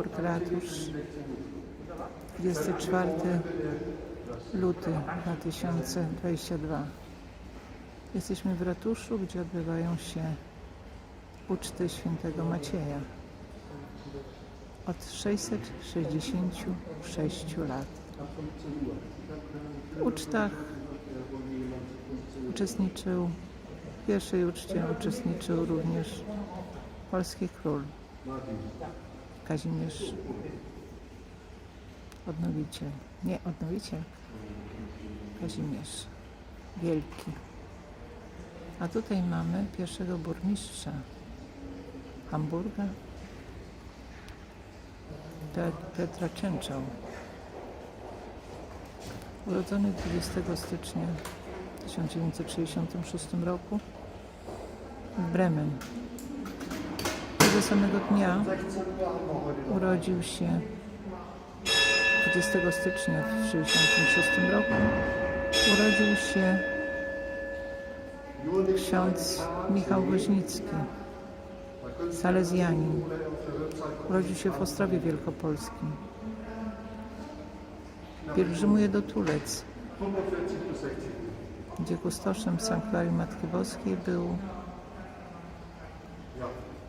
Hamburg Ratusz 24 luty 2022 Jesteśmy w ratuszu, gdzie odbywają się uczty świętego Macieja. Od 666 lat. W ucztach uczestniczył, w pierwszej uczcie uczestniczył również polski król Kazimierz Odnowiciel. Nie Odnowiciel, Kazimierz Wielki. A tutaj mamy pierwszego burmistrza Hamburga, Pe- Petra Częczał. Urodzony 20 stycznia 1966 roku w Bremen. Tego samego dnia urodził się 20 stycznia w 1966 roku urodził się ksiądz Michał Woźnicki, salezjanin. Urodził się w Ostrowie Wielkopolskim. Pielgrzymuje do Tulec, gdzie kustoszem Sanktuarium Matki Boskiej był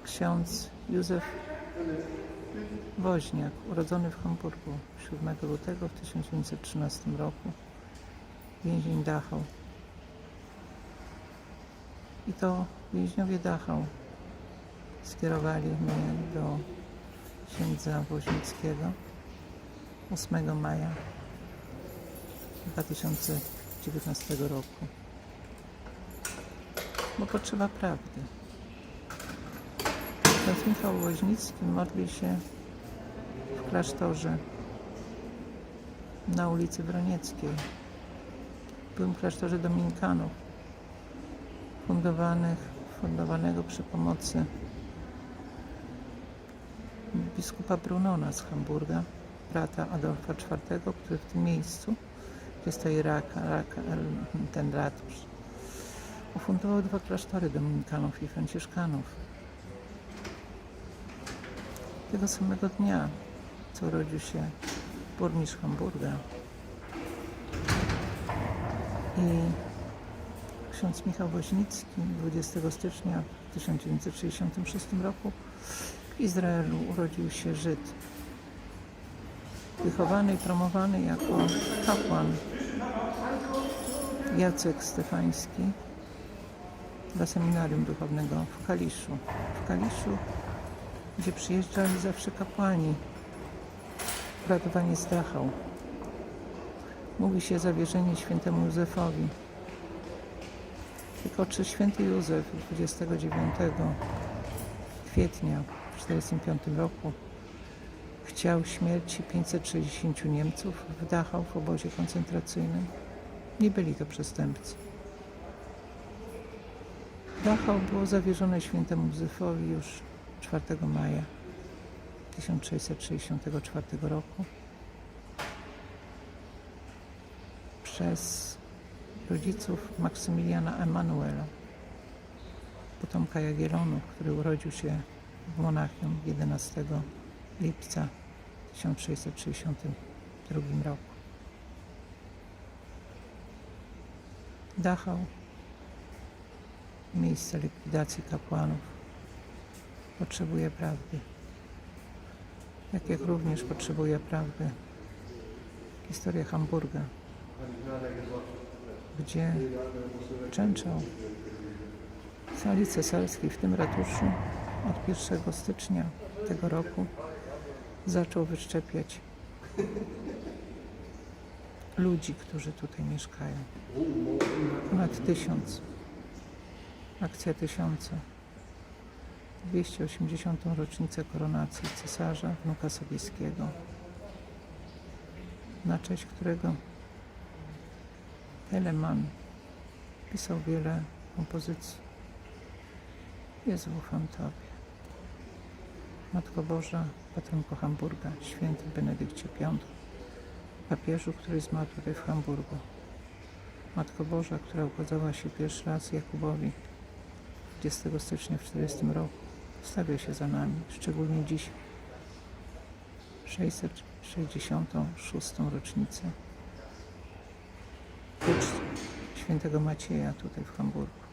ksiądz Józef Woźniak, urodzony w Hamburgu 7 lutego w 1913 roku, więzień Dachau. I to więźniowie Dachau skierowali mnie do księdza Woźnickiego 8 maja 2019 roku. Bo potrzeba prawdy. Ksiądz Michał Woźnicki modli się w klasztorze na ulicy Wronieckiej. W byłym klasztorze dominikanów fundowanych, fundowanego przy pomocy biskupa Brunona z Hamburga, brata Adolfa IV, który w tym miejscu, gdzie stoi raka, raka, ten ratusz, ufundował dwa klasztory dominikanów i franciszkanów. Tego samego dnia, co urodził się burmistrz Hamburga i ksiądz Michał Woźnicki 20 stycznia 1966 roku w Izraelu urodził się Żyd. Wychowany i promowany jako kapłan Jacek Stefański dla seminarium duchownego w Kaliszu. W Kaliszu, gdzie przyjeżdżali zawsze kapłani, uratowani z Dachau. Mówi się zawierzenie świętemu Józefowi. Tylko czy święty Józef 29 kwietnia w 1945 roku chciał śmierci 560 Niemców w Dachau w obozie koncentracyjnym? Nie byli to przestępcy. Dachau było zawierzone świętemu Józefowi już 4 maja 1664 roku przez rodziców Maksymiliana Emanuela, potomka Jagiellonów, który urodził się w Monachium 11 lipca 1662 roku. Dachau, miejsce likwidacji kapłanów, potrzebuje prawdy. Jak, jak również potrzebuje prawdy historia Hamburga, gdzie Częczał sali cesarskiej w tym ratuszu od 1 stycznia tego roku zaczął wyszczepiać ludzi, którzy tutaj mieszkają. Ponad tysiąc. Akcja tysiąca. 280. rocznicę koronacji cesarza wnuka Sobieskiego, na cześć którego Telemann pisał wiele kompozycji. Jezu, ufam Tobie. Matko Boża, patronko Hamburga, święty Benedykcie V, papieżu, który zmarł tutaj w Hamburgu. Matko Boża, która ukazała się pierwszy raz Jakubowi 20 stycznia w 40 roku, stawia się za nami, szczególnie dziś, 666. rocznicę uczty świętego Macieja tutaj w Hamburgu.